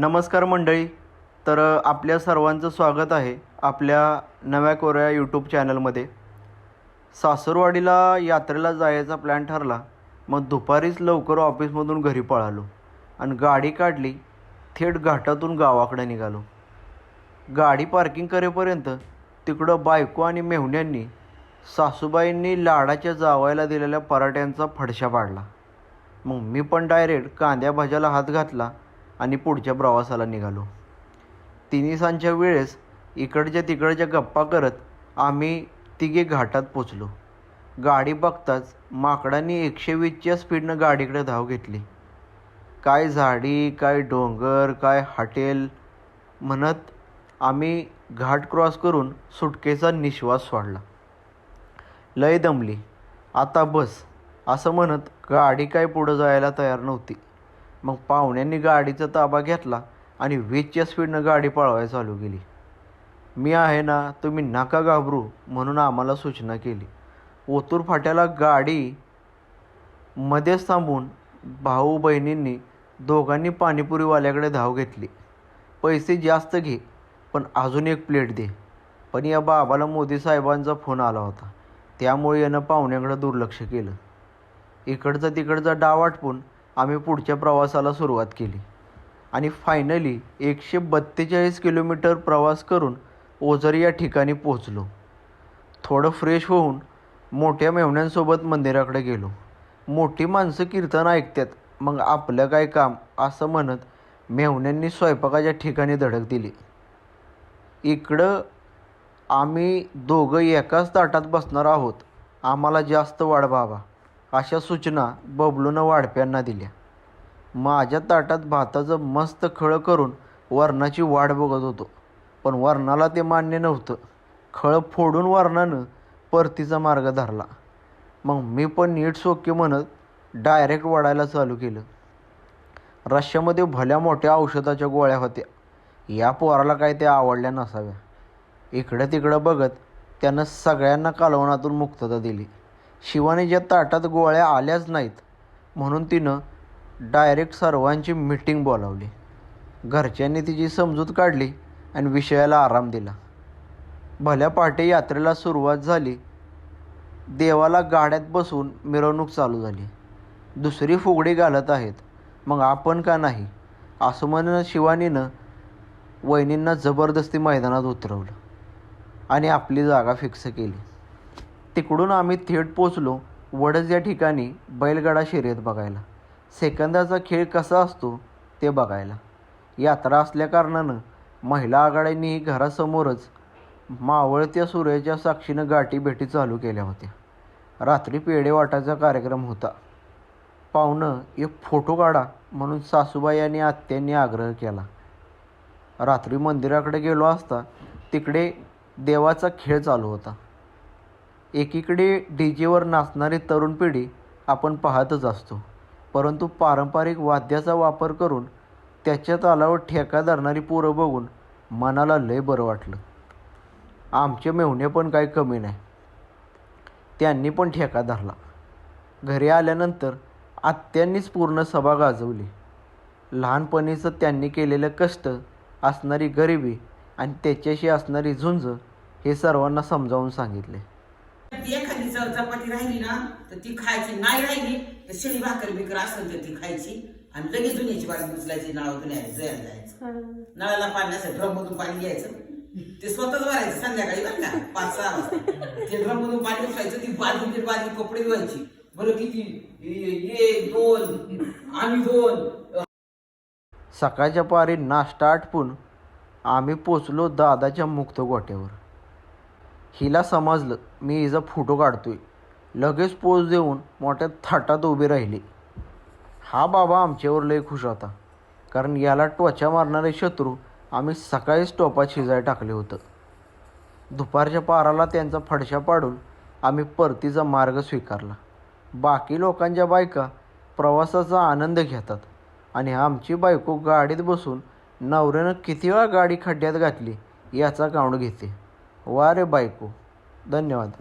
नमस्कार मंडळी. तर आपल्या सर्वांचं स्वागत आहे आपल्या नव्या कोऱ्या यूट्यूब चॅनलमध्ये. सासरवाडीला यात्रेला जायचा प्लॅन ठरला. मग दुपारीच लवकर ऑफिसमधून घरी पळालो आणि गाडी काढली थेट घाटातून गावाकडे निघालो. गाडी पार्किंग करेपर्यंत तिकडं बायको आणि मेहुण्यांनी सासूबाईंनी लाडाच्या जावायला दिलेल्या पराठ्यांचा फडशा पाडला. मग मी पण डायरेक्ट कांद्या भाज्याला हात घातला आणि पुढच्या प्रवासाला निघालो. तिन्हीसांच्या वेळेस इकडच्या तिकडच्या गप्पा करत आम्ही तिघे घाटात पोचलो. गाडी बघताच माकडांनी एकशे वीसच्या स्पीडनं गाडीकडे धाव घेतली. काय झाडी काय डोंगर काय हॉटेल म्हणत आम्ही घाट क्रॉस करून सुटकेचा निश्वास सोडला. लय दमली. आता बस असं म्हणत गाडी काय पुढं जायला तयार नव्हती. मग पाहुण्यांनी गाडीचा ताबा घेतला आणि वीजच्या स्पीडनं गाडी पळवायला चालू केली. मी आहे ना तुम्ही नका घाबरू म्हणून आम्हाला सूचना केली. ओतूर फाट्याला गाडी मध्येच थांबून भाऊ बहिणींनी दोघांनी पाणीपुरीवाल्याकडे धाव घेतली. पैसे जास्त घे पण अजून एक प्लेट दे. पण या बाबाला मोदी साहेबांचा फोन आला होता. त्यामुळे यानं पाहुण्याकडं दुर्लक्ष केलं. इकडचा तिकडचा डाव आटपून आम्ही पुढच्या प्रवासाला सुरुवात केली. आणि फायनली एकशे बत्तेचाळीस किलोमीटर प्रवास करून ओझर या ठिकाणी पोहोचलो. थोडं फ्रेश होऊन मोठ्या मेहण्यांसोबत मंदिराकडे गेलो. मोठी माणसं कीर्तन ऐकतात मग आपलं काय काम असं म्हणत मेहुण्यांनी स्वयंपाकाच्या ठिकाणी धडक दिली. इकडं आम्ही दोघं एकाच ताटात बसणार आहोत. आम्हाला जास्त वाढ बाबा अशा सूचना बबलूनं वाढप्यांना दिल्या. माझ्या ताटात भाताचं मस्त खळं करून वरणाची वाढ बघत होतो. पण वरणाला ते मान्य नव्हतं. खळं फोडून वरणानं परतीचा मार्ग धरला. मग मी पण नीट सोके म्हणत डायरेक्ट वाढायला चालू केलं. रश्श्यामध्ये भल्या मोठ्या औषधाच्या गोळ्या होत्या. या पोराला काय त्या आवडल्या नसाव्या. इकडं तिकडं बघत त्यानं सगळ्यांना कालवणातून मुक्तता दिली. शिवाने ज्या ताटात गोळ्या आल्याच नाहीत म्हणून तिनं डायरेक्ट सर्वांची मीटिंग बोलावली. घरच्यांनी तिची समजूत काढली आणि विषयाला आराम दिला. भल्या पहाटे यात्रेला सुरुवात झाली. देवाला गाड्यात बसून मिरवणूक चालू झाली. दुसरी फुगडी घालत आहेत. मग आपण का नाही? असं म्हणून शिवानीनं वहिनींना जबरदस्ती मैदानात उतरवलं आणि आपली जागा फिक्स केली. तिकडून आम्ही थेट पोचलो वडच या ठिकाणी बैलगाडा शर्यत बघायला. सेकंदाचा खेळ कसा असतो ते बघायला. यात्रा असल्याकारणानं महिला आघाड्यांनीही घरासमोरच मावळत्या सूर्याच्या साक्षीनं गाठी भेटी चालू केल्या होत्या. रात्री पेढे वाटायचा कार्यक्रम होता. पाहुणं एक फोटो काढा म्हणून सासूबाई आणि आत्यांनी आग्रह केला. रात्री मंदिराकडे गेलो असता तिकडे देवाचा खेळ चालू होता. एकीकडे डी जेवर नाचणारी तरुण पिढी आपण पाहतच असतो. परंतु पारंपरिक वाद्याचा वापर करून त्याच्या तालावर ठेका धरणारी पोरं बघून मनाला लय बरं वाटलं. आमचे मेहुणे पण काही कमी नाही. त्यांनी पण ठेका धरला. घरी आल्यानंतर आत्यांनीच पूर्ण सभा गाजवली. लहानपणीचं त्यांनी केलेलं कष्ट असणारी गरिबी आणि त्याच्याशी असणारी झुंज हे सर्वांना समजावून सांगितले. ती एखादी चव चपाती राहिली ना तर ती खायची. नाही राहिली तर शिळी भाकर बिकर असेल तर ती खायची. आणि लगेच दुनियाची बाजू उचलायची नळा दुनिया जयाला जायचं. नळाला पाण्यासाठी ड्रम मधून पाणी घ्यायचं. ते स्वतःच भरायचं संध्याकाळी बरं का पाच सहा वाजता. ते ड्रम मधून पाणी उचलायचं ती बाजूची बाजू कपडे धुवायची. बरं किती? एक दोन आम्ही दोन. सकाळच्या पारी नाश्ता आटपून आम्ही पोचलो दादाच्या मुक्त गोट्यावर. हिला समजलं मी हिचा फोटो काढतोय. लगेच पोच देऊन मोठ्या थाटात उभी राहिली. हा बाबा आमच्यावर लय खुश होता. कारण याला त्वचा मारणारे शत्रू आम्ही सकाळीच टोपात शिजाय टाकले होतं. दुपारच्या पाराला त्यांचा फडशा पाडून आम्ही परतीचा मार्ग स्वीकारला. बाकी लोकांच्या बायका प्रवासाचा आनंद घेतात. आणि आमची बायको गाडीत बसून नवऱ्यानं किती वेळा गाडी खड्ड्यात घातली याचा काउंट घेते. वा रे बायको. धन्यवाद.